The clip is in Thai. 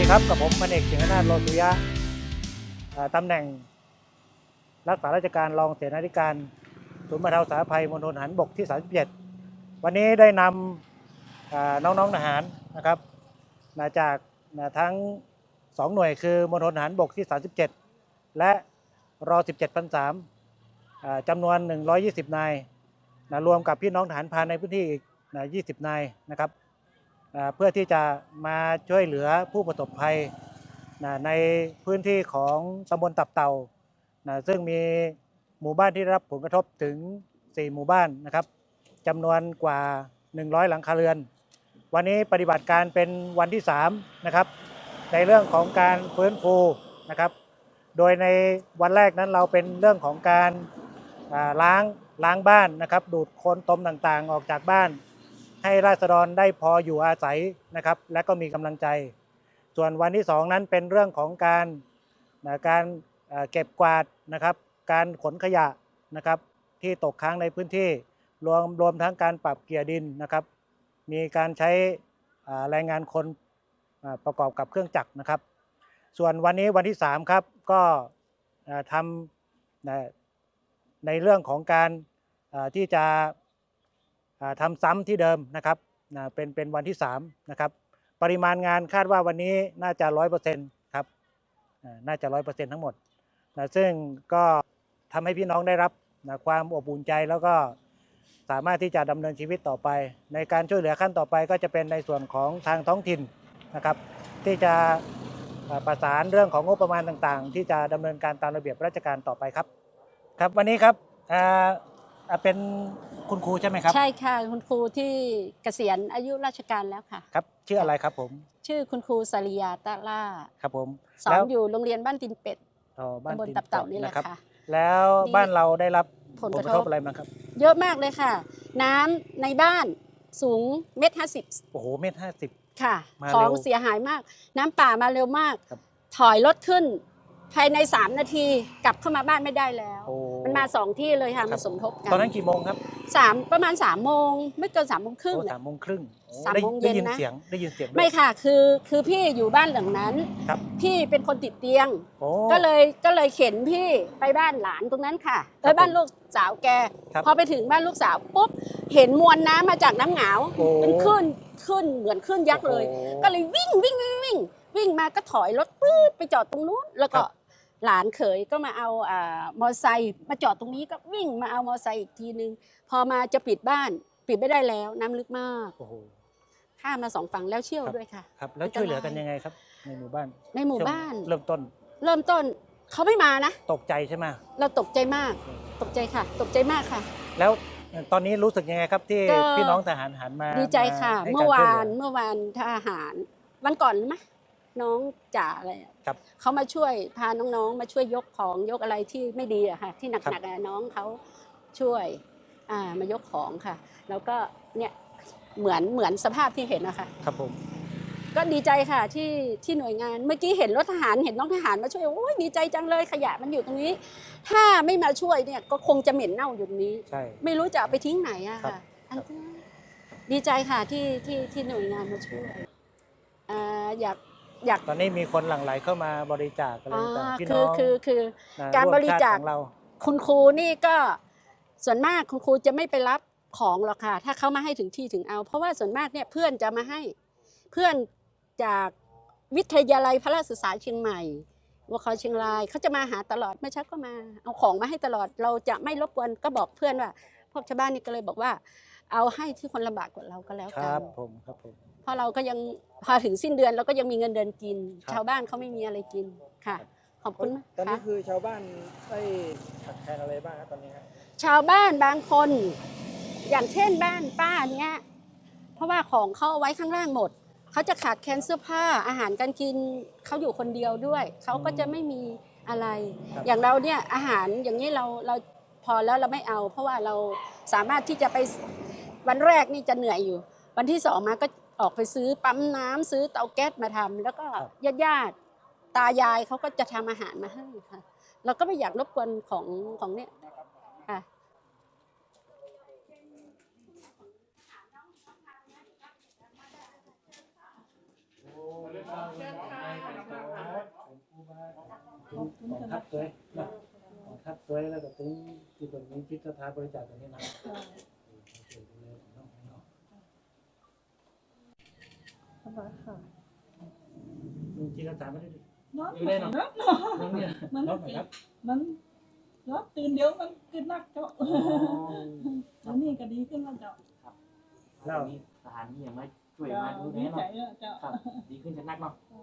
ดีครับ กับผมพันเอกเสียงนาถโลสุยะตำแหน่ง รักษาราชการรองเสนาธิการศูนย์บรรเทาสาธารณภัยมณฑลทหารบกที่ 37 วันนี้ได้นำน้องๆทหารนะครับมาจากทั้ง 2 หน่วยคือมณฑลทหารบกที่ 37 และรอ 17พันสามจำนวน 120 นายนะรวมกับพี่น้องทหารพานในพื้นที่อีกนะ20 นายนะครับ อ่าเพื่อที่จะมาช่วยเหลือผู้ประสบภัยนะในพื้นที่ของตำบลตับเต่านะซึ่งมีหมู่บ้านที่รับผลกระทบถึง 4 หมู่บ้านนะครับจำนวนกว่า 100 หลังคาเรือน วันนี้ปฏิบัติการเป็นวันที่ 3 นะครับ ในเรื่องของการฟื้นฟูนะครับ โดยในวันแรกนั้นเราเป็นเรื่องของการล้างล้างบ้านนะครับ ดูดโคลนตมต่างๆ ออกจากบ้าน ให้ราษฎรได้พออยู่อาศัยนะครับ และก็มีกำลังใจ ส่วนวันที่สองนั้นเป็นเรื่องของการนะการเก็บกวาดนะครับ การขนขยะนะครับ ที่ตกค้างในพื้นที่รวมรวมทั้งการปรับเกียร์ดินนะครับ มีการใช้แรงงานคนประกอบกับเครื่องจักรนะครับ ส่วนวันนี้วันที่สามครับก็ทำในเรื่องของการที่จะ ทำซ้ำที่เดิมนะครับเป็นเป็นวันที่3นะครับปริมาณงานคาดว่าวันนี้น่าจะร้อยเปอร์เซ็นต์ครับน่าจะร้อยเปอร์เซ็นต์ทั้งหมดนะซึ่งก็ทำให้พี่น้องได้รับนะความอบอุ่นใจแล้วก็สามารถที่จะดำเนินชีวิตต่อไป ในการช่วยเหลือขั้นต่อไปก็จะเป็นในส่วนของทางท้องถิ่นนะครับที่จะประสานเรื่องของงบประมาณต่างๆ ที่จะดำเนินการตามระเบียบราชการต่อไปครับ ครับวันนี้ครับ อ่าอ่าเป็นคุณครูใช่ไหมครับ ใช่ค่ะคุณครูที่เกษียณอายุราชการแล้วค่ะ ครับ ชื่ออะไรครับผม ชื่อคุณครูสริยาตะล่าครับผมสอแล้นวอยู่โรงเรียนบ้านตินเป็ดอ๋อบ้านตำบลตีนตับเต่านี่แหละครับค่ะ แล้วนี่บ้านเราได้รับผผลลกกระระททบบ อะไรมางครับ เยอะมากเลยค่ะ น้ำในบ้านสูงเมตรห้าสิบโอ้โห เมตรห้าสิบ ค่ะ มาของเร็วเสียหายมาก น้ำป่ามาเร็วมาก ครับ ถอยรถขึ้น ภายใน 3 นาทีกลับเข้ามาบ้านไม่ได้แล้ว โอ้มันมาสองที่เลยค่ะครัมาบสมทบกันตอนนั้นกี่โมงครับสามประมาณ3ามโมงไม่เกิน3ามโมงครึ่ง โอ้น่ะสามโมงครึ่งโอ้สามได้โมงเย็ได้นยินนะ เสียงได้ยินเสียงด้วย ไม่ค่ะคือคือพี่อยู่บ้านหลังนั้นครับ พี่เป็นคนติดเตียง โอ้ ก็เลยก็เลยเข็นพี่ไปบ้านหลานตรงนั้นค่ะครัไปบบ้านผมลูกสาวแก ครับพอไปถึงบ้านลูกสาวปุ๊บเห็นมวลน้ำมาจากน้ำเหงาโอ้ เป็นคลื่นคลื่นเหมือนคลื่นยักษ์เลย โอ้ ก็เลยวิ่งวิ่งวิ่งวิ่งวิ่งมาก็ถอยรถปื๊ดไปจอดตรงนู้น แล้วก็ครับ หลานเขยก็มาเอาอ่ามอไซค์มาจอดตรงนี้ก็วิ่งมาเอามอไซค์อีกทีนึง พอมาจะปิดบ้าน ปิดไม่ได้แล้วน้ำลึกมากโอ้โหข้ามมาสองฝั่งแล้วเชี่ยวครับด้วยค่ะครับแล้วช่วยเหลือกันยังไงครับ ในหมู่บ้าน ในหมู่ช่วงบ้านเริ่มต้น เริ่มต้นเขาไม่มานะ ตกใจใช่ไหมเราตกใจมาก ตกใจค่ะ ตกใจมากค่ะ แล้วตอนนี้รู้สึกยังไงครับที่ก็พี่น้องทหารหันมา ดีใจค่ะให้เมื่อการช่ยวาหลืนเมื่อวานทหารวันก่อนหรือไหม น้องจ่าอะไรอะครับ เขามาช่วยพาน้องๆ มาช่วยยกของยกอะไรที่ไม่ดีอะค่ะ ที่หครันักบๆอะน้องเขาช่วย อ่ามายกของค่ะ แล้วก็เนี่ยเหมือนเหมือนสภาพที่เห็นนะคะ ครับผมก็ดีใจค่ะที่ที่หน่วยงานเมื่อกี้เห็นรถทหารเห็นน้องทหารมาช่วยโอ้ยดีใจจังเลยขยะมันอยู่ตรงนี้ ถ้าไม่มาช่วยเนี่ยก็คงจะเหม็นเน่าอยู่ตรงนี้ ใช่ ไม่รู้จะเอาไปทิ้งไหนอะครับค่ะอันนี้ดีใจค่ะที่ที่ที่หน่วยงานมาช่วยอ่าอยาก อยากตอนนี้มีคนหลั่งไหลเข้ามาบริจาคอะไรอ่าต่างๆพี่คืน้อองคือคือนะการวมบริจาคติของเราคุณครูนี่ก็ส่วนมากคุณครูจะไม่ไปรับของหรอกค่ะ ถ้าเขามาให้ถึงที่ถึงเอา เพราะว่าส่วนมากเนี่ยเพื่อนจะมาให้เพื่อนจากวิทยาลัยพระราชศึกษาเชียงใหม่วคเชียงรายเขาจะมาหาตลอดเมื่อเช้าก็มาเอาของมาให้ตลอด เราจะไม่รบกวนก็บอกเพื่อนว่า พวกชาวบ้านนี่ก็เลยบอกว่า เอาให้ที่คนลำบากกว่าเราก็แล้วคกัรันบผมครับผม เพราะเราก็ยังพอถึงสิ้นเดือนเราก็ยังมีเงินเดือนกิน ครับ ชาวบ้านเขาไม่มีอะไรกินค่ะ ขอบคุณมากตอนนี้ค่ะ คือชาวบ้านได้ขาดแคลนอะไรบ้างครับตอนนี้ครับ ชาวบ้านบางคน อย่างเช่นบ้านป้าเนี้ยเพราะว่าของเขาเอาไว้ข้างล่างหมด เขาจะขาดแคลนเสื้อผ้าอาหารการกินเขาอยู่คนเดียวด้วย เขาก็จะไม่มีอะไร ครับ อย่างเราเนี่ยอาหารอย่างนี้เราเราพอแล้วเราไม่เอา เพราะว่าเราสามารถที่จะไป วันแรกนี่จะเหนื่อยอยู่ วันที่สองมาก็ออกไปซื้อปั๊มน้ำซื้อเตาแก๊สมาทำแล้วก็ญาติญาติๆตายายเขาก็จะทำอาหารมาให้ค่ะเราก็ไม่อยากรบกวนของของเนี่ยค่ะโอ้เชิญค่ะผมกูมาถึงกองทัพสวยนะกองทัพสวยแล้วก็ถึงที่ตรงนี้จิตสถานบริจาคตรงนี้นะช่วยดูแลของน้องน้อง สบายค่ะลุงจิตสถานไม่ได้ดินอนอยู่ได้เนาะเนาะน้องเนี่ย มัน น้องไหนครับมันนอนตื่นเดี๋ยวมันตื่นนักเจ้าแล้วนี่ก็ดีขึ้นแล้วเจ้าแล้วมีสถานที่ยังไม่ช่วยเจ้ามาดูแลดีใจเนาะแล้วเจ้าครับ ดีขึ้นจะนักเนาะ เ